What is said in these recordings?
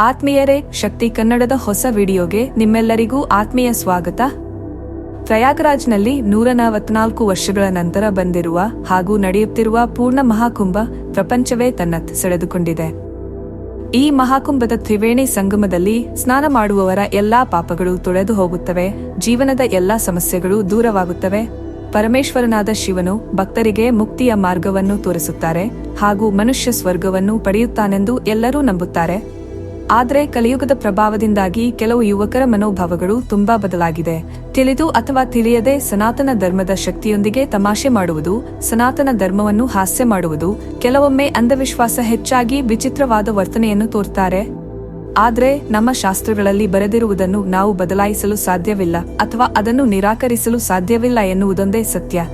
ಆತ್ಮೀಯರೇ, ಶಕ್ತಿ ಕನ್ನಡದ ಹೊಸ ವಿಡಿಯೋಗೆ ನಿಮ್ಮೆಲ್ಲರಿಗೂ ಆತ್ಮೀಯ ಸ್ವಾಗತ. ಪ್ರಯಾಗ್ರಾಜ್ನಲ್ಲಿ ನೂರ ನಲವತ್ನಾಲ್ಕು ವರ್ಷಗಳ ನಂತರ ಬಂದಿರುವ ಹಾಗೂ ನಡೆಯುತ್ತಿರುವ ಪೂರ್ಣ ಮಹಾಕುಂಭ ಪ್ರಪಂಚವೇ ತನ್ನತ್ತ ಸೆಳೆದುಕೊಂಡಿದೆ. ಈ ಮಹಾಕುಂಭದ ತ್ರಿವೇಣಿ ಸಂಗಮದಲ್ಲಿ ಸ್ನಾನ ಮಾಡುವವರ ಎಲ್ಲಾ ಪಾಪಗಳು ತೊಳೆದು ಹೋಗುತ್ತವೆ, ಜೀವನದ ಎಲ್ಲಾ ಸಮಸ್ಯೆಗಳು ದೂರವಾಗುತ್ತವೆ. ಪರಮೇಶ್ವರನಾದ ಶಿವನು ಭಕ್ತರಿಗೆ ಮುಕ್ತಿಯ ಮಾರ್ಗವನ್ನು ತೋರಿಸುತ್ತಾರೆ ಹಾಗೂ ಮನುಷ್ಯ ಸ್ವರ್ಗವನ್ನು ಪಡೆಯುತ್ತಾನೆಂದು ಎಲ್ಲರೂ ನಂಬುತ್ತಾರೆ. ಆದರೆ ಕಲಿಯುಗದ ಪ್ರಭಾವದಿಂದಾಗಿ ಕೆಲವು ಯುವಕರ ಮನೋಭಾವಗಳು ತುಂಬಾ ಬದಲಾಗಿದೆ. ತಿಳಿದು ಅಥವಾ ತಿಳಿಯದೆ ಸನಾತನ ಧರ್ಮದ ಶಕ್ತಿಯೊಂದಿಗೆ ತಮಾಷೆ ಮಾಡುವುದು, ಸನಾತನ ಧರ್ಮವನ್ನು ಹಾಸ್ಯ ಮಾಡುವುದು, ಕೆಲವೊಮ್ಮೆ ಅಂಧವಿಶ್ವಾಸ ಹೆಚ್ಚಾಗಿ ವಿಚಿತ್ರವಾದ ವರ್ತನೆಯನ್ನು ತೋರ್ತಾರೆ. ಆದರೆ ನಮ್ಮ ಶಾಸ್ತ್ರಗಳಲ್ಲಿ ಬರೆದಿರುವುದನ್ನು ನಾವು ಬದಲಾಯಿಸಲು ಸಾಧ್ಯವಿಲ್ಲ ಅಥವಾ ಅದನ್ನು ನಿರಾಕರಿಸಲು ಸಾಧ್ಯವಿಲ್ಲ ಎನ್ನುವುದೊಂದೇ ಸತ್ಯ.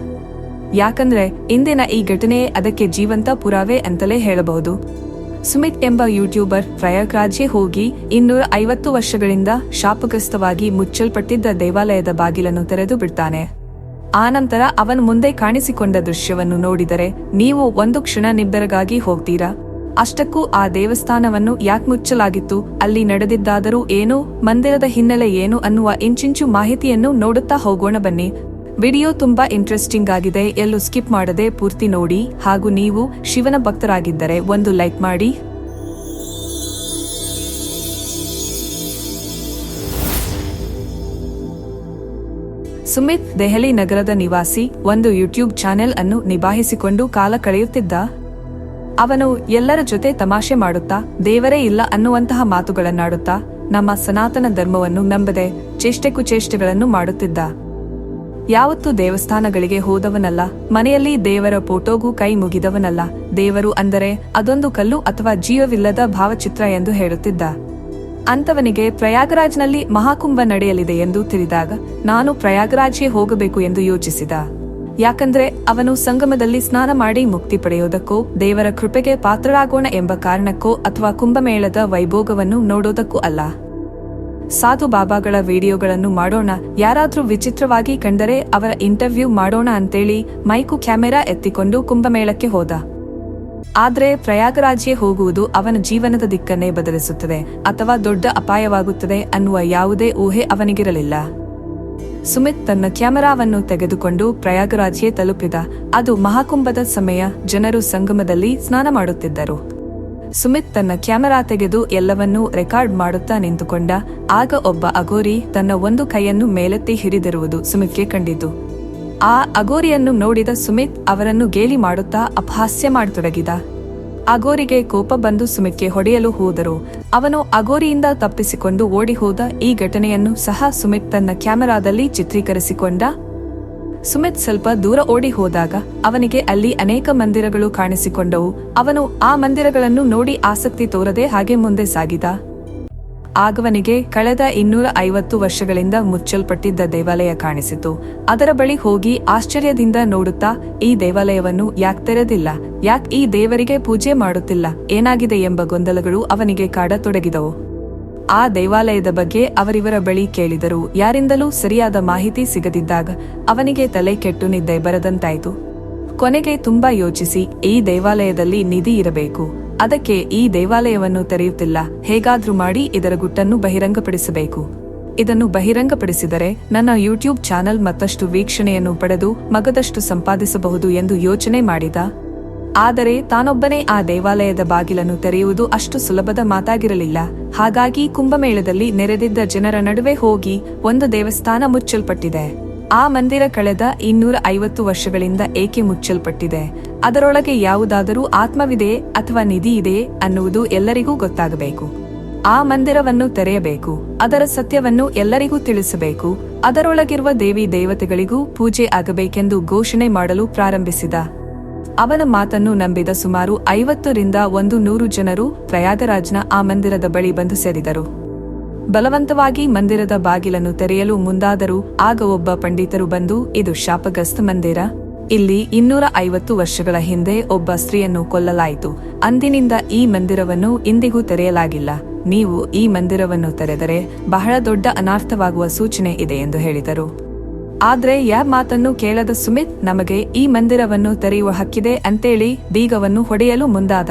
ಯಾಕಂದ್ರೆ ಇಂದಿನ ಈ ಘಟನೆಯೇ ಅದಕ್ಕೆ ಜೀವಂತ ಪುರಾವೆ ಅಂತಲೇ ಹೇಳಬಹುದು. ಸುಮಿತ್ ಎಂಬ ಯೂಟ್ಯೂಬರ್ ಪ್ರಯಾಗ್ರಾಜ್ಗೆ ಹೋಗಿ ಇನ್ನೂರ ಐವತ್ತು ವರ್ಷಗಳಿಂದ ಶಾಪಗ್ರಸ್ತವಾಗಿ ಮುಚ್ಚಲ್ಪಟ್ಟಿದ್ದ ದೇವಾಲಯದ ಬಾಗಿಲನ್ನು ತೆರೆದು ಬಿಡ್ತಾನೆ. ಆನಂತರ ಅವನು ಮುಂದೆ ಕಾಣಿಸಿಕೊಂಡ ದೃಶ್ಯವನ್ನು ನೋಡಿದರೆ ನೀವು ಒಂದು ಕ್ಷಣ ನಿಬ್ಬೆರಗಾಗಿ ಹೋಗ್ತೀರಾ? ಅಷ್ಟಕ್ಕೂ ಆ ದೇವಸ್ಥಾನವನ್ನು ಯಾಕೆ ಮುಚ್ಚಲಾಗಿತ್ತು? ಅಲ್ಲಿ ನಡೆದಿದ್ದಾದರೂ ಏನು? ಮಂದಿರದ ಹಿನ್ನೆಲೆ ಏನು ಅನ್ನುವ ಇಂಚಿಂಚು ಮಾಹಿತಿಯನ್ನು ನೋಡುತ್ತಾ ಹೋಗೋಣ ಬನ್ನಿ. ವಿಡಿಯೋ ತುಂಬಾ ಇಂಟ್ರೆಸ್ಟಿಂಗ್ ಆಗಿದೆ. ಎಲ್ಲೂ ಸ್ಕಿಪ್ ಮಾಡದೆ ಪೂರ್ತಿ ನೋಡಿ. ಹಾಗೂ ನೀವು ಶಿವನ ಭಕ್ತರಾಗಿದ್ದರೆ ಒಂದು ಲೈಕ್ ಮಾಡಿ. ಸುಮಿತ್, ದೆಹಲಿ ನಗರದ ನಿವಾಸಿ, ಒಂದು ಯೂಟ್ಯೂಬ್ ಚಾನೆಲ್ ಅನ್ನು ನಿಭಾಯಿಸಿಕೊಂಡು ಕಾಲ ಕಳೆಯುತ್ತಿದ್ದ? ಅವನು ಎಲ್ಲರ ಜೊತೆ ತಮಾಷೆ ಮಾಡುತ್ತಾ, ದೇವರೇ ಇಲ್ಲ ಅನ್ನುವಂತಹ ಮಾತುಗಳನ್ನಾಡುತ್ತಾ, ನಮ್ಮ ಸನಾತನ ಧರ್ಮವನ್ನು ನಂಬದೆ ಚೇಷ್ಟೆ ಕುಚೇಷ್ಟೆಗಳನ್ನು ಮಾಡುತ್ತಿದ್ದ. ಯಾವತ್ತೂ ದೇವಸ್ಥಾನಗಳಿಗೆ ಹೋದವನಲ್ಲ, ಮನೆಯಲ್ಲಿ ದೇವರ ಫೋಟೋಗೂ ಕೈ ಮುಗಿದವನಲ್ಲ. ದೇವರು ಅಂದರೆ ಅದೊಂದು ಕಲ್ಲು ಅಥವಾ ಜೀವವಿಲ್ಲದ ಭಾವಚಿತ್ರ ಎಂದು ಹೇಳುತ್ತಿದ್ದ. ಅಂತವನಿಗೆ ಪ್ರಯಾಗರಾಜ್ನಲ್ಲಿ ಮಹಾಕುಂಭ ನಡೆಯಲಿದೆ ಎಂದು ತಿಳಿದಾಗ, ನಾನು ಪ್ರಯಾಗರಾಜ್ಗೆ ಹೋಗಬೇಕು ಎಂದು ಯೋಚಿಸಿದ. ಯಾಕಂದ್ರೆ ಅವನು ಸಂಗಮದಲ್ಲಿ ಸ್ನಾನ ಮಾಡಿ ಮುಕ್ತಿ ಪಡೆಯೋದಕ್ಕೋ, ದೇವರ ಕೃಪೆಗೆ ಪಾತ್ರರಾಗೋಣ ಎಂಬ ಕಾರಣಕ್ಕೋ ಅಥವಾ ಕುಂಭಮೇಳದ ವೈಭೋಗವನ್ನು ನೋಡೋದಕ್ಕೂ ಅಲ್ಲ. ಸಾಧು ಬಾಬಾಗಳ ವಿಡಿಯೋಗಳನ್ನು ಮಾಡೋಣ. ಯಾರಾದ್ರೂ ವಿಚಿತ್ರವಾಗಿ ಕಂಡರೆ ಅವರ ಇಂಟರ್ವ್ಯೂ ಮಾಡೋಣ ಅಂತೇಳಿ ಮೈಕು ಕ್ಯಾಮೆರಾ ಎತ್ತಿಕೊಂಡು ಕುಂಭಮೇಳಕ್ಕೆ ಹೋದ. ಆದರೆ ಪ್ರಯಾಗರಾಜ್ಗೆ ಹೋಗುವುದು ಅವನ ಜೀವನದ ದಿಕ್ಕನ್ನೇ ಬದಲಿಸುತ್ತದೆ. ಅಥವಾ ದೊಡ್ಡ ಅಪಾಯವಾಗುತ್ತದೆ ಅನ್ನುವ ಯಾವುದೇ ಊಹೆ ಅವನಿಗಿರಲಿಲ್ಲ. ಸುಮಿತ್ ತನ್ನ ಕ್ಯಾಮೆರಾವನ್ನು ತೆಗೆದುಕೊಂಡು ಪ್ರಯಾಗರಾಜ್ಗೆ ತಲುಪಿದ. ಅದು ಮಹಾಕುಂಭದ ಸಮಯ ಜನರು ಸಂಗಮದಲ್ಲಿ ಸ್ನಾನ ಮಾಡುತ್ತಿದ್ದರು. ಸುಮಿತ್ ತನ್ನ ಕ್ಯಾಮೆರಾ ತೆಗೆದು ಎಲ್ಲವನ್ನೂ ರೆಕಾರ್ಡ್ ಮಾಡುತ್ತಾ ನಿಂತುಕೊಂಡ, ಆಗ ಒಬ್ಬ ಅಗೋರಿ ತನ್ನ ಒಂದು ಕೈಯನ್ನು ಮೇಲೆತ್ತಿ ಹಿರಿದಿರುವುದು ಸುಮಿತ್ಗೆ ಕಂಡಿತು. ಆ ಅಗೋರಿಯನ್ನು ನೋಡಿದ ಸುಮಿತ್ ಅವರನ್ನು ಗೇಲಿ ಮಾಡುತ್ತಾ ಅಪಹಾಸ್ಯ ಮಾಡತೊಡಗಿದ. ಅಗೋರಿಗೆ ಕೋಪ ಬಂದು ಸುಮಿತ್ಗೆ ಹೊಡೆಯಲು ಹೋದರು. ಅವನು ಅಗೋರಿಯಿಂದ ತಪ್ಪಿಸಿಕೊಂಡು ಓಡಿ ಹೋದ ಈ ಘಟನೆಯನ್ನು ಸಹ ಸುಮಿತ್ ತನ್ನ ಕ್ಯಾಮೆರಾದಲ್ಲಿ ಚಿತ್ರೀಕರಿಸಿಕೊಂಡ. ಸುಮಿತ್ ಸ್ವಲ್ಪ ದೂರ ಓಡಿ ಹೋದಾಗ ಅವನಿಗೆ ಅಲ್ಲಿ ಅನೇಕ ಮಂದಿರಗಳು ಕಾಣಿಸಿಕೊಂಡವು. ಅವನು ಆ ಮಂದಿರಗಳನ್ನು ನೋಡಿ ಆಸಕ್ತಿ ತೋರದೆ ಹಾಗೆ ಮುಂದೆ ಸಾಗಿದ. ಆಗವನಿಗೆ ಕಳೆದ ಇನ್ನೂರ ಐವತ್ತು ವರ್ಷಗಳಿಂದ ಮುಚ್ಚಲ್ಪಟ್ಟಿದ್ದ ದೇವಾಲಯ ಕಾಣಿಸಿತು. ಅದರ ಬಳಿ ಹೋಗಿ ಆಶ್ಚರ್ಯದಿಂದ ನೋಡುತ್ತಾ, ಈ ದೇವಾಲಯವನ್ನು ಯಾಕ್ ತೆರೆದಿಲ್ಲ? ಯಾಕ್ ಈ ದೇವರಿಗೆ ಪೂಜೆ ಮಾಡುತ್ತಿಲ್ಲ? ಏನಾಗಿದೆ ಎಂಬ ಗೊಂದಲಗಳು ಅವನಿಗೆ ಕಾಡತೊಡಗಿದವು. ಆ ದೇವಾಲಯದ ಬಗ್ಗೆ ಅವರಿವರ ಬಳಿ ಕೇಳಿದರು. ಯಾರಿಂದಲೂ ಸರಿಯಾದ ಮಾಹಿತಿ ಸಿಗದಿದ್ದಾಗ ಅವನಿಗೆ ತಲೆ ಕೆಟ್ಟು ನಿದ್ದೆ ಬರದಂತಾಯಿತು. ಕೊನೆಗೆ ತುಂಬಾ ಯೋಚಿಸಿ, ಈ ದೇವಾಲಯದಲ್ಲಿ ನಿಧಿ ಇರಬೇಕು. ಅದಕ್ಕೆ ಈ ದೇವಾಲಯವನ್ನು ತೆರೆಯುತ್ತಿಲ್ಲ. ಹೇಗಾದ್ರೂ ಮಾಡಿ ಇದರ ಗುಟ್ಟನ್ನು ಬಹಿರಂಗಪಡಿಸಬೇಕು. ಇದನ್ನು ಬಹಿರಂಗಪಡಿಸಿದರೆ ನನ್ನ ಯೂಟ್ಯೂಬ್ ಚಾನೆಲ್ ಮತ್ತಷ್ಟು ವೀಕ್ಷಣೆಯನ್ನು ಪಡೆದು ಮಗದಷ್ಟು ಸಂಪಾದಿಸಬಹುದು ಎಂದು ಯೋಚನೆ ಮಾಡಿದ ಆದರೆ ತಾನೊಬ್ಬನೇ ಆ ದೇವಾಲಯದ ಬಾಗಿಲನ್ನು ತೆರೆಯುವುದು ಅಷ್ಟು ಸುಲಭದ ಮಾತಾಗಿರಲಿಲ್ಲ. ಹಾಗಾಗಿ ಕುಂಭಮೇಳದಲ್ಲಿ ನೆರೆದಿದ್ದ ಜನರ ನಡುವೆ ಹೋಗಿ ಒಂದು ದೇವಸ್ಥಾನ ಮುಚ್ಚಲ್ಪಟ್ಟಿದೆ. ಆ ಮಂದಿರ ಕಳೆದ ಇನ್ನೂರ ಐವತ್ತು ವರ್ಷಗಳಿಂದ ಏಕೆ ಮುಚ್ಚಲ್ಪಟ್ಟಿದೆ? ಅದರೊಳಗೆ ಯಾವುದಾದರೂ ಆತ್ಮವಿದೆ ಅಥವಾ ನಿಧಿ ಇದೆ ಅನ್ನುವುದು ಎಲ್ಲರಿಗೂ ಗೊತ್ತಾಗಬೇಕು. ಆ ಮಂದಿರವನ್ನು ತೆರೆಯಬೇಕು, ಅದರ ಸತ್ಯವನ್ನು ಎಲ್ಲರಿಗೂ ತಿಳಿಸಬೇಕು, ಅದರೊಳಗಿರುವ ದೇವಿ ದೇವತೆಗಳಿಗೂ ಪೂಜೆ ಆಗಬೇಕೆಂದು ಘೋಷಣೆ ಮಾಡಲು ಪ್ರಾರಂಭಿಸಿದ ಅವನ ಮಾತನ್ನು ನಂಬಿದ ಸುಮಾರು ಐವತ್ತರಿಂದ ಒಂದು ನೂರು ಜನರು ಪ್ರಯಾಗರಾಜ್ನ ಆ ಮಂದಿರದ ಬಳಿ ಬಂದು ಸೇರಿದರು. ಬಲವಂತವಾಗಿ ಮಂದಿರದ ಬಾಗಿಲನ್ನು ತೆರೆಯಲು ಮುಂದಾದರೂ ಆಗ ಒಬ್ಬ ಪಂಡಿತರು ಬಂದು, ಇದು ಶಾಪಗ್ರಸ್ತ ಮಂದಿರ. ಇಲ್ಲಿ ಇನ್ನೂರ ಐವತ್ತು ವರ್ಷಗಳ ಹಿಂದೆ ಒಬ್ಬ ಸ್ತ್ರೀಯನ್ನು ಕೊಲ್ಲಲಾಯಿತು. ಅಂದಿನಿಂದ ಈ ಮಂದಿರವನ್ನು ಇಂದಿಗೂ ತೆರೆಯಲಾಗಿಲ್ಲ. ನೀವು ಈ ಮಂದಿರವನ್ನು ತೆರೆದರೆ ಬಹಳ ದೊಡ್ಡ ಅನಾರ್ಥವಾಗುವ ಸೂಚನೆ ಇದೆ ಎಂದು ಹೇಳಿದರು. ಆದ್ರೆ ಯಾ ಮಾತನ್ನು ಕೇಳದ ಸುಮಿತ್ ನಮಗೆ ಈ ಮಂದಿರವನ್ನು ತೆರೆಯುವ ಹಕ್ಕಿದೆ ಅಂತೇಳಿ ಬೀಗವನ್ನು ಹೊಡೆಯಲು ಮುಂದಾದ.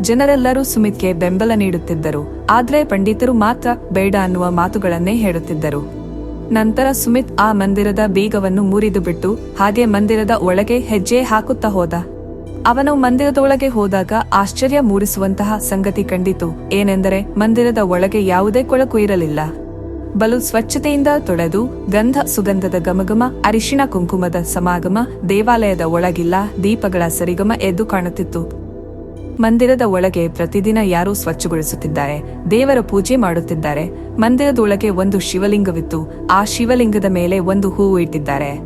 ಜನರೆಲ್ಲರೂ ಸುಮಿತ್ಗೆ ಬೆಂಬಲ ನೀಡುತ್ತಿದ್ದರು. ಆದ್ರೆ ಪಂಡಿತರು ಮಾತ್ರ ಬೇಡ ಅನ್ನುವ ಮಾತುಗಳನ್ನೇ ಹೇಳುತ್ತಿದ್ದರು. ನಂತರ ಸುಮಿತ್ ಆ ಮಂದಿರದ ಬೀಗವನ್ನು ಮುರಿದು ಬಿಟ್ಟು ಹಾಗೆ ಮಂದಿರದ ಒಳಗೆ ಹೆಜ್ಜೆ ಹಾಕುತ್ತಾ ಹೋದ. ಅವನು ಮಂದಿರದೊಳಗೆ ಹೋದಾಗ ಆಶ್ಚರ್ಯ ಮೂಡಿಸುವಂತಹ ಸಂಗತಿ ಕಂಡಿತು. ಏನೆಂದರೆ ಮಂದಿರದ ಒಳಗೆ ಯಾವುದೇ ಕೊಳಕು ಇರಲಿಲ್ಲ. ಬಲು ಸ್ವಚ್ಛತೆಯಿಂದ ತೊಳೆದು ಗಂಧ ಸುಗಂಧದ ಗಮಗಮ, ಅರಿಶಿಣ ಕುಂಕುಮದ ಸಮಾಗಮ, ದೇವಾಲಯದ ಒಳಗಿಲ್ಲ ದೀಪಗಳ ಸರಿಗಮ ಎದ್ದು ಕಾಣುತ್ತಿತ್ತು. ಮಂದಿರದ ಒಳಗೆ ಪ್ರತಿದಿನ ಯಾರೂ ಸ್ವಚ್ಛಗೊಳಿಸುತ್ತಿದ್ದಾರೆ. ದೇವರ ಪೂಜೆ ಮಾಡುತ್ತಿದ್ದಾರೆ. ಮಂದಿರದೊಳಗೆ ಒಂದು ಶಿವಲಿಂಗವಿತ್ತು. ಆ ಶಿವಲಿಂಗದ ಮೇಲೆ ಒಂದು ಹೂವು ಇಟ್ಟಿದ್ದಾರೆ.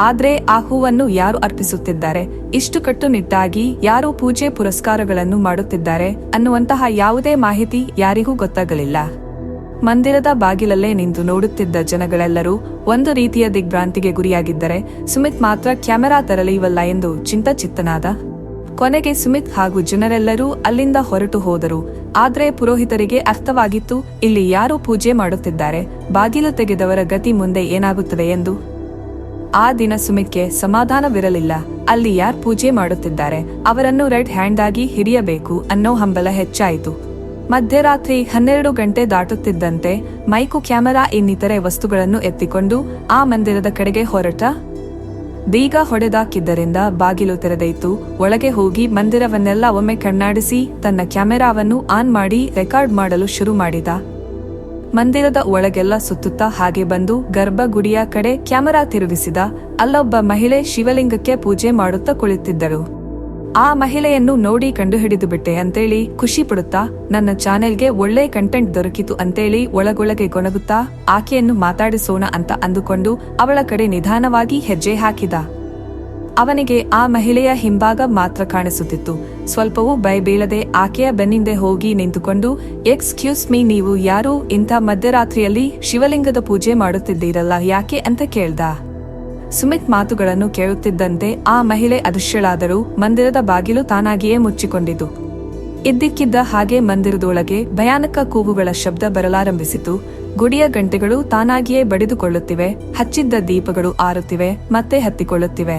ಆದ್ರೆ ಆ ಹೂವನ್ನು ಯಾರು ಅರ್ಪಿಸುತ್ತಿದ್ದಾರೆ? ಇಷ್ಟು ಕಟ್ಟುನಿಟ್ಟಾಗಿ ಯಾರು ಪೂಜೆ ಪುರಸ್ಕಾರಗಳನ್ನು ಮಾಡುತ್ತಿದ್ದಾರೆ ಅನ್ನುವಂತಹ ಯಾವುದೇ ಮಾಹಿತಿ ಯಾರಿಗೂ ಗೊತ್ತಾಗಲಿಲ್ಲ. ಮಂದಿರದ ಬಾಗಿಲಲ್ಲೇ ನಿಂತು ನೋಡುತ್ತಿದ್ದ ಜನಗಳೆಲ್ಲರೂ ಒಂದು ರೀತಿಯ ದಿಗ್ಭ್ರಾಂತಿಗೆ ಗುರಿಯಾಗಿದ್ದರೆ ಸುಮಿತ್ ಮಾತ್ರ ಕ್ಯಾಮೆರಾ ತರಲಿವಲ್ಲ ಎಂದು ಚಿಂತಚಿತ್ತನಾದ. ಕೊನೆಗೆ ಸುಮಿತ್ ಹಾಗೂ ಜನರೆಲ್ಲರೂ ಅಲ್ಲಿಂದ ಹೊರಟು ಹೋದರು. ಆದರೆ ಪುರೋಹಿತರಿಗೆ ಅರ್ಥವಾಗಿತ್ತು, ಇಲ್ಲಿ ಯಾರು ಪೂಜೆ ಮಾಡುತ್ತಿದ್ದಾರೆ, ಬಾಗಿಲು ತೆಗೆದವರ ಗತಿ ಮುಂದೆ ಏನಾಗುತ್ತದೆ ಎಂದು. ಆ ದಿನ ಸುಮಿತ್ಗೆ ಸಮಾಧಾನವಿರಲಿಲ್ಲ. ಅಲ್ಲಿ ಯಾರ್ ಪೂಜೆ ಮಾಡುತ್ತಿದ್ದಾರೆ, ಅವರನ್ನು ರೆಡ್ ಹ್ಯಾಂಡ್ ಆಗಿ ಹಿಡಿಯಬೇಕು ಅನ್ನೋ ಹಂಬಲ ಹೆಚ್ಚಾಯಿತು. ಮಧ್ಯರಾತ್ರಿ ಹನ್ನೆರಡು ಗಂಟೆ ದಾಟುತ್ತಿದ್ದಂತೆ ಮೈಕು ಕ್ಯಾಮೆರಾ ಇನ್ನಿತರೆ ವಸ್ತುಗಳನ್ನು ಎತ್ತಿಕೊಂಡು ಆ ಮಂದಿರದ ಕಡೆಗೆ ಹೊರಟ. ಬೀಗ ಹೊಡೆದಾಕಿದ್ದರಿಂದ ಬಾಗಿಲು ತೆರೆದೈತು. ಒಳಗೆ ಹೋಗಿ ಮಂದಿರವನ್ನೆಲ್ಲ ಒಮ್ಮೆ ಕಣ್ಣಾಡಿಸಿ ತನ್ನ ಕ್ಯಾಮೆರಾವನ್ನು ಆನ್ ಮಾಡಿ ರೆಕಾರ್ಡ್ ಮಾಡಲು ಶುರು ಮಾಡಿದ. ಮಂದಿರದ ಒಳಗೆಲ್ಲ ಸುತ್ತುತ್ತಾ ಹಾಗೆ ಬಂದು ಗರ್ಭಗುಡಿಯ ಕಡೆ ಕ್ಯಾಮೆರಾ ತಿರುಗಿಸಿದ. ಅಲ್ಲೊಬ್ಬ ಮಹಿಳೆ ಶಿವಲಿಂಗಕ್ಕೆ ಪೂಜೆ ಮಾಡುತ್ತಾ ಕುಳಿತಿದ್ದಳು. ಆ ಮಹಿಳೆಯನ್ನು ನೋಡಿ ಕಂಡುಹಿಡಿದು ಬಿಟ್ಟೆ ಅಂತೇಳಿ ಖುಷಿ ಪಡುತ್ತಾ, ನನ್ನ ಚಾನೆಲ್ಗೆ ಒಳ್ಳೆ ಕಂಟೆಂಟ್ ದೊರಕಿತು ಅಂತೇಳಿ ಒಳಗೊಳಗೆ ಕೊನಗುತ್ತಾ ಆಕೆಯನ್ನು ಮಾತಾಡಿಸೋಣ ಅಂತ ಅಂದುಕೊಂಡು ಅವಳ ಕಡೆ ನಿಧಾನವಾಗಿ ಹೆಜ್ಜೆ ಹಾಕಿದ. ಅವನಿಗೆ ಆ ಮಹಿಳೆಯ ಹಿಂಭಾಗ ಮಾತ್ರ ಕಾಣಿಸುತ್ತಿತ್ತು. ಸ್ವಲ್ಪವೂ ಭಯಬೀಳದೆ ಆಕೆಯ ಬೆನ್ನಿಂದೆ ಹೋಗಿ ನಿಂತುಕೊಂಡು, ಎಕ್ಸ್ಕ್ಯೂಸ್ ಮೀ, ನೀವು ಯಾರು? ಇಂಥ ಮಧ್ಯರಾತ್ರಿಯಲ್ಲಿ ಶಿವಲಿಂಗದ ಪೂಜೆ ಮಾಡುತ್ತಿದ್ದೀರಲ್ಲ, ಯಾಕೆ? ಅಂತ ಕೇಳ್ದ. ಸುಮಿತ್ ಮಾತುಗಳನ್ನು ಕೇಳುತ್ತಿದ್ದಂತೆ ಆ ಮಹಿಳೆ ಅದೃಶ್ಯಳಾದರೂ ಮಂದಿರದ ಬಾಗಿಲು ತಾನಾಗಿಯೇ ಮುಚ್ಚಿಕೊಂಡಿತು. ಇದ್ದಕ್ಕಿದ್ದ ಹಾಗೆ ಮಂದಿರದೊಳಗೆ ಭಯಾನಕ ಕೂಗುಗಳ ಶಬ್ದ ಬರಲಾರಂಭಿಸಿತು. ಗುಡಿಯ ಗಂಟೆಗಳು ತಾನಾಗಿಯೇ ಬಡಿದುಕೊಳ್ಳುತ್ತಿವೆ, ಹಚ್ಚಿದ್ದ ದೀಪಗಳು ಆರುತ್ತಿವೆ ಮತ್ತೆ ಹತ್ತಿಕೊಳ್ಳುತ್ತಿವೆ.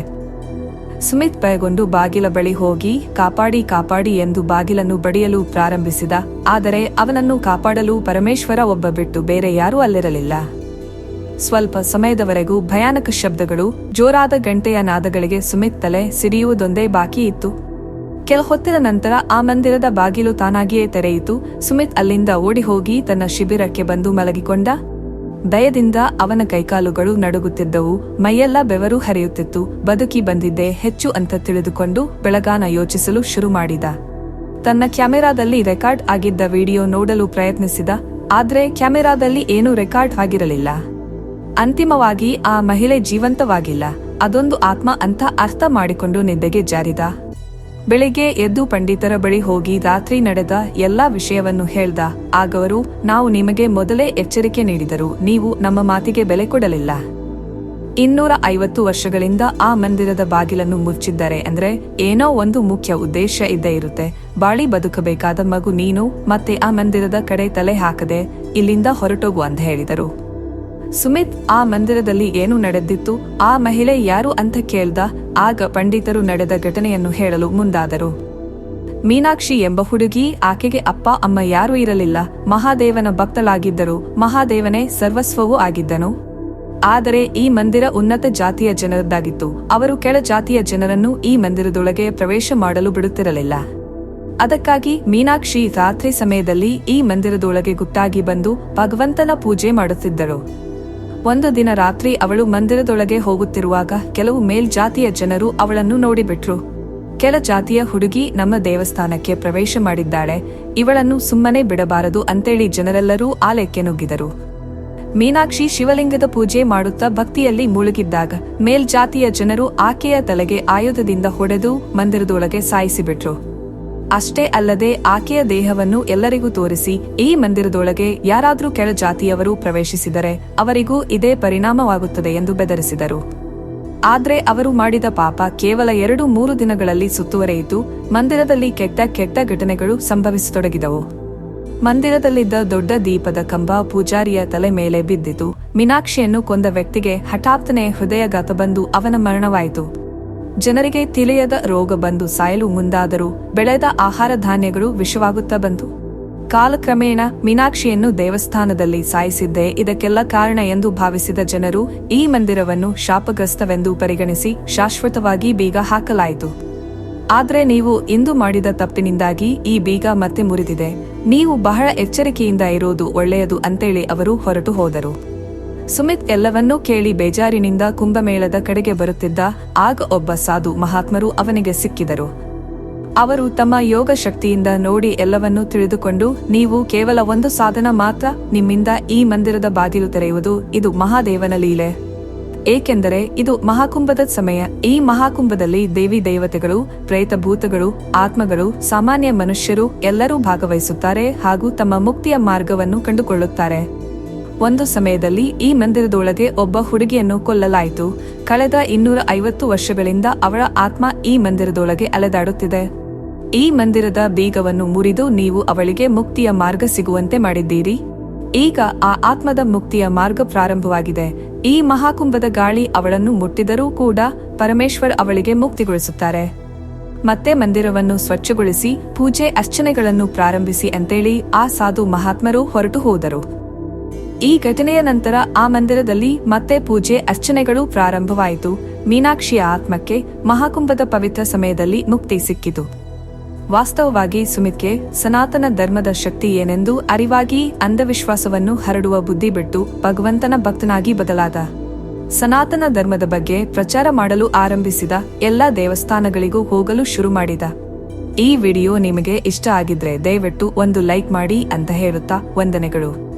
ಸುಮಿತ್ ಭಯಗೊಂಡು ಬಾಗಿಲ ಬಳಿ ಹೋಗಿ, ಕಾಪಾಡಿ ಕಾಪಾಡಿ ಎಂದು ಬಾಗಿಲನ್ನು ಬಡಿಯಲು ಪ್ರಾರಂಭಿಸಿದ, ಆದರೆ ಅವನನ್ನು ಕಾಪಾಡಲು ಪರಮೇಶ್ವರ ಒಬ್ಬ ಬಿಟ್ಟು ಬೇರೆ ಯಾರೂ ಅಲ್ಲಿರಲಿಲ್ಲ. ಸ್ವಲ್ಪ ಸಮಯದವರೆಗೂ ಭಯಾನಕ ಶಬ್ದಗಳು, ಜೋರಾದ ಗಂಟೆಯ ನಾದಗಳಿಗೆ ಸುಮಿತ್ ತಲೆ ಸಿಡಿಯುವುದೊಂದೇ ಬಾಕಿ ಇತ್ತು. ಕೆಲ ಹೊತ್ತಿನ ನಂತರ ಆ ಮಂದಿರದ ಬಾಗಿಲು ತಾನಾಗಿಯೇ ತೆರೆಯಿತು. ಸುಮಿತ್ ಅಲ್ಲಿಂದ ಓಡಿ ಹೋಗಿ ತನ್ನ ಶಿಬಿರಕ್ಕೆ ಬಂದು ಮಲಗಿಕೊಂಡ. ದಯದಿಂದ ಅವನ ಕೈಕಾಲುಗಳು ನಡುಗುತ್ತಿದ್ದವು. ಮೈಯೆಲ್ಲ ಬೆವರು ಹರಿಯುತ್ತಿತ್ತು. ಬದುಕಿ ಬಂದಿದ್ದೇ ಹೆಚ್ಚು ಅಂತ ತಿಳಿದುಕೊಂಡು ಬೆಳಗಾನ ಯೋಚಿಸಲು ಶುರು ಮಾಡಿದ. ತನ್ನ ಕ್ಯಾಮೆರಾದಲ್ಲಿ ರೆಕಾರ್ಡ್ ಆಗಿದ್ದ ವಿಡಿಯೋ ನೋಡಲು ಪ್ರಯತ್ನಿಸಿದ. ಆದ್ರೆ ಕ್ಯಾಮೆರಾದಲ್ಲಿ ಏನೂ ರೆಕಾರ್ಡ್ ಆಗಿರಲಿಲ್ಲ. ಅಂತಿಮವಾಗಿ ಆ ಮಹಿಳೆ ಜೀವಂತವಾಗಿಲ್ಲ. ಅದೊಂದು ಆತ್ಮ ಅಂತ ಅರ್ಥ ಮಾಡಿಕೊಂಡು ನಿದ್ದೆಗೆ ಜಾರಿದ. ಬೆಳಿಗ್ಗೆ ಎದ್ದು ಪಂಡಿತರ ಬಳಿ ಹೋಗಿ ರಾತ್ರಿ ನಡೆದ ಎಲ್ಲಾ ವಿಷಯವನ್ನು ಹೇಳ್ದ. ಆಗವರು, ನಾವು ನಿಮಗೆ ಮೊದಲೇ ಎಚ್ಚರಿಕೆ ನೀಡಿದರು ನೀವು ನಮ್ಮ ಮಾತಿಗೆ ಬೆಲೆ ಕೊಡಲಿಲ್ಲ. ಇನ್ನೂರ ಐವತ್ತು ವರ್ಷಗಳಿಂದ ಆ ಮಂದಿರದ ಬಾಗಿಲನ್ನು ಮುಚ್ಚಿದ್ದಾರೆ ಅಂದ್ರೆ ಏನೋ ಒಂದು ಮುಖ್ಯ ಉದ್ದೇಶ ಇದ್ದೇ ಇರುತ್ತೆ. ಬಾಳಿ ಬದುಕಬೇಕಾದ ಮಗು ನೀನು, ಮತ್ತೆ ಆ ಮಂದಿರದ ಕಡೆ ತಲೆ ಹಾಕದೆ ಇಲ್ಲಿಂದ ಹೊರಟೋಗು ಅಂತ ಹೇಳಿದರು. ಸುಮಿತ್ ಆ ಮಂದಿರದಲ್ಲಿ ಏನು ನಡೆದಿತ್ತು, ಆ ಮಹಿಳೆ ಯಾರು ಅಂತ ಕೇಳ್ದ, ಆಗ ಪಂಡಿತರು ನಡೆದ ಘಟನೆಯನ್ನು ಹೇಳಲು ಮುಂದಾದರು. ಮೀನಾಕ್ಷಿ ಎಂಬ ಹುಡುಗಿ ಆಕೆಗೆ ಅಪ್ಪ, ಅಮ್ಮ ಯಾರೂ ಇರಲಿಲ್ಲ, ಮಹಾದೇವನ ಭಕ್ತಲಾಗಿದ್ದರು ಮಹಾದೇವನೇ ಸರ್ವಸ್ವವೂ ಆಗಿದ್ದನು. ಆದರೆ ಈ ಮಂದಿರ ಉನ್ನತ ಜಾತಿಯ ಜನರದ್ದಾಗಿತ್ತು, ಅವರು ಕೆಳ ಜಾತಿಯ ಜನರನ್ನು ಈ ಮಂದಿರದೊಳಗೆ ಪ್ರವೇಶ ಮಾಡಲು ಬಿಡುತ್ತಿರಲಿಲ್ಲ. ಅದಕ್ಕಾಗಿ ಮೀನಾಕ್ಷಿ ರಾತ್ರಿ ಸಮಯದಲ್ಲಿ ಈ ಮಂದಿರದೊಳಗೆ ಗುಟ್ಟಾಗಿ ಬಂದು ಭಗವಂತನ ಪೂಜೆ ಮಾಡುತ್ತಿದ್ದಳು ಒಂದು ದಿನ ರಾತ್ರಿ ಅವಳು ಮಂದಿರದೊಳಗೆ ಹೋಗುತ್ತಿರುವಾಗ ಕೆಲವು ಮೇಲ್ಜಾತಿಯ ಜನರು ಅವಳನ್ನು ನೋಡಿಬಿಟ್ರು. ಕೆಲ ಜಾತಿಯ ಹುಡುಗಿ ನಮ್ಮ ದೇವಸ್ಥಾನಕ್ಕೆ ಪ್ರವೇಶ ಮಾಡಿದ್ದಾಳೆ. ಇವಳನ್ನು ಸುಮ್ಮನೆ ಬಿಡಬಾರದು ಅಂತೇಳಿ ಜನರೆಲ್ಲರೂ ಆಲಯಕ್ಕೆ ನುಗ್ಗಿದರು. ಮೀನಾಕ್ಷಿ ಶಿವಲಿಂಗದ ಪೂಜೆ ಮಾಡುತ್ತಾ ಭಕ್ತಿಯಲ್ಲಿ ಮುಳುಗಿದ್ದಾಗ ಮೇಲ್ಜಾತಿಯ ಜನರು ಆಕೆಯ ತಲೆಗೆ ಆಯುಧದಿಂದ ಹೊಡೆದು ಮಂದಿರದೊಳಗೆ ಸಾಯಿಸಿಬಿಟ್ರು. ಅಷ್ಟೇ ಅಲ್ಲದೆ ಆಕೆಯ ದೇಹವನ್ನು ಎಲ್ಲರಿಗೂ ತೋರಿಸಿ ಈ ಮಂದಿರದೊಳಗೆ ಯಾರಾದರೂ ಕೆಳ ಜಾತಿಯವರು ಪ್ರವೇಶಿಸಿದರೆ ಅವರಿಗೂ ಇದೇ ಪರಿಣಾಮವಾಗುತ್ತದೆ ಎಂದು ಬೆದರಿಸಿದರು. ಆದರೆ ಅವರು ಮಾಡಿದ ಪಾಪ ಕೇವಲ ಎರಡು ಮೂರು ದಿನಗಳಲ್ಲಿ ಸುತ್ತುವರೆಯಿತು, ಮಂದಿರದಲ್ಲಿ ಕೆಟ್ಟ ಕೆಟ್ಟ ಘಟನೆಗಳು ಸಂಭವಿಸತೊಡಗಿದವು. ಮಂದಿರದಲ್ಲಿದ್ದ ದೊಡ್ಡ ದೀಪದ ಕಂಬ ಪೂಜಾರಿಯ ತಲೆ ಮೇಲೆ ಬಿದ್ದಿತು. ಮೀನಾಕ್ಷಿಯನ್ನು ಕೊಂದ ವ್ಯಕ್ತಿಗೆ ಹಠಾತ್ತನೆ ಹೃದಯಘಾತ ಬಂದು ಅವನ ಮರಣವಾಯಿತು. ಜನರಿಗೆ ತಿಳಿಯದ ರೋಗ ಬಂದು ಸಾಯಲು ಮುಂದಾದರೂ ಬೆಳೆದ ಆಹಾರ ಧಾನ್ಯಗಳು ವಿಷವಾಗುತ್ತಾ ಬಂತು ಕಾಲಕ್ರಮೇಣ ಮೀನಾಕ್ಷಿಯನ್ನು ದೇವಸ್ಥಾನದಲ್ಲಿ ಸಾಯಿಸಿದ್ದೇ ಇದಕ್ಕೆಲ್ಲ ಕಾರಣ ಎಂದು ಭಾವಿಸಿದ ಜನರು ಈ ಮಂದಿರವನ್ನು ಶಾಪಗ್ರಸ್ತವೆಂದು ಪರಿಗಣಿಸಿ ಶಾಶ್ವತವಾಗಿ ಬೀಗ ಹಾಕಲಾಯಿತು. ಆದರೆ ನೀವು ಇಂದು ಮಾಡಿದ ತಪ್ಪಿನಿಂದಾಗಿ ಈ ಬೀಗ ಮತ್ತೆ ಮುರಿದಿದೆ. ನೀವು ಬಹಳ ಎಚ್ಚರಿಕೆಯಿಂದ ಇರೋದು ಒಳ್ಳೆಯದು ಅಂತೇಳಿ ಅವರು ಹೊರಟು ಹೋದರು. ಸುಮಿತ್ ಎಲ್ಲವನ್ನೂ ಕೇಳಿ ಬೇಜಾರಿನಿಂದ ಕುಂಭಮೇಳದ ಕಡೆಗೆ ಬರುತ್ತಿದ್ದ ಆಗ ಒಬ್ಬ ಸಾಧು ಮಹಾತ್ಮರು ಅವನಿಗೆ ಸಿಕ್ಕಿದರು. ಅವರು ತಮ್ಮ ಯೋಗ ಶಕ್ತಿಯಿಂದ ನೋಡಿ ಎಲ್ಲವನ್ನೂ ತಿಳಿದುಕೊಂಡು, ನೀವು ಕೇವಲ ಒಂದು ಸಾಧನ ಮಾತ್ರ ನಿಮ್ಮಿಂದ ಈ ಮಂದಿರದ ಬಾಗಿಲು ತೆರೆಯುವುದು, ಇದು ಮಹಾದೇವನ ಲೀಲೆ. ಏಕೆಂದರೆ ಇದು ಮಹಾಕುಂಭದ ಸಮಯ. ಈ ಮಹಾಕುಂಭದಲ್ಲಿ ದೇವಿ ದೇವತೆಗಳು ಪ್ರೇತ ಭೂತಗಳು ಆತ್ಮಗಳು, ಸಾಮಾನ್ಯ ಮನುಷ್ಯರು ಎಲ್ಲರೂ ಭಾಗವಹಿಸುತ್ತಾರೆ ಹಾಗೂ ತಮ್ಮ ಮುಕ್ತಿಯ ಮಾರ್ಗವನ್ನು ಕಂಡುಕೊಳ್ಳುತ್ತಾರೆ. ಒಂದು ಸಮಯದಲ್ಲಿ ಈ ಮಂದಿರದೊಳಗೆ ಒಬ್ಬ ಹುಡುಗಿಯನ್ನು ಕೊಲ್ಲಲಾಯಿತು. ಕಳೆದ ಇನ್ನೂರ ಐವತ್ತು ವರ್ಷಗಳಿಂದ ಅವಳ ಆತ್ಮ ಈ ಮಂದಿರದೊಳಗೆ ಅಲೆದಾಡುತ್ತಿದೆ. ಈ ಮಂದಿರದ ಬೀಗವನ್ನು ಮುರಿದು ನೀವು ಅವಳಿಗೆ ಮುಕ್ತಿಯ ಮಾರ್ಗ ಸಿಗುವಂತೆ ಮಾಡಿದ್ದೀರಿ. ಈಗ ಆ ಆತ್ಮದ ಮುಕ್ತಿಯ ಮಾರ್ಗ ಪ್ರಾರಂಭವಾಗಿದೆ. ಈ ಮಹಾಕುಂಭದ ಗಾಳಿ ಅವಳನ್ನು ಮುಟ್ಟಿದರೂ ಕೂಡ ಪರಮೇಶ್ವರ್ ಅವಳಿಗೆ ಮುಕ್ತಿಗೊಳಿಸುತ್ತಾರೆ. ಮತ್ತೆ ಮಂದಿರವನ್ನು ಸ್ವಚ್ಛಗೊಳಿಸಿ ಪೂಜೆ ಅರ್ಚನೆಗಳನ್ನು ಪ್ರಾರಂಭಿಸಿ ಅಂತೇಳಿ ಆ ಸಾಧು ಮಹಾತ್ಮರು ಹೊರಟು ಹೋದರು. ಈ ಘಟನೆಯ ನಂತರ ಆ ಮಂದಿರದಲ್ಲಿ ಮತ್ತೆ ಪೂಜೆ, ಅರ್ಚನೆಗಳು ಪ್ರಾರಂಭವಾಯಿತು. ಮೀನಾಕ್ಷಿಯ ಆತ್ಮಕ್ಕೆ ಮಹಾಕುಂಭದ ಪವಿತ್ರ ಸಮಯದಲ್ಲಿ ಮುಕ್ತಿ ಸಿಕ್ಕಿತು. ವಾಸ್ತವವಾಗಿ ಸುಮಿತ್ಗೆ ಸನಾತನ ಧರ್ಮದ ಶಕ್ತಿ ಏನೆಂದು ಅರಿವಾಗಿ ಅಂಧವಿಶ್ವಾಸವನ್ನು ಹರಡುವ ಬುದ್ಧಿ ಬಿಟ್ಟು ಭಗವಂತನ ಭಕ್ತನಾಗಿ ಬದಲಾದ. ಸನಾತನ ಧರ್ಮದ ಬಗ್ಗೆ ಪ್ರಚಾರ ಮಾಡಲು ಆರಂಭಿಸಿದ ಎಲ್ಲ ದೇವಸ್ಥಾನಗಳಿಗೂ ಹೋಗಲು ಶುರು ಮಾಡಿದ. ಈ ವಿಡಿಯೋ ನಿಮಗೆ ಇಷ್ಟ ಆಗಿದ್ರೆ ದಯವಿಟ್ಟು ಒಂದು ಲೈಕ್ ಮಾಡಿ ಅಂತ ಹೇಳುತ್ತಾ ವಂದನೆಗಳು.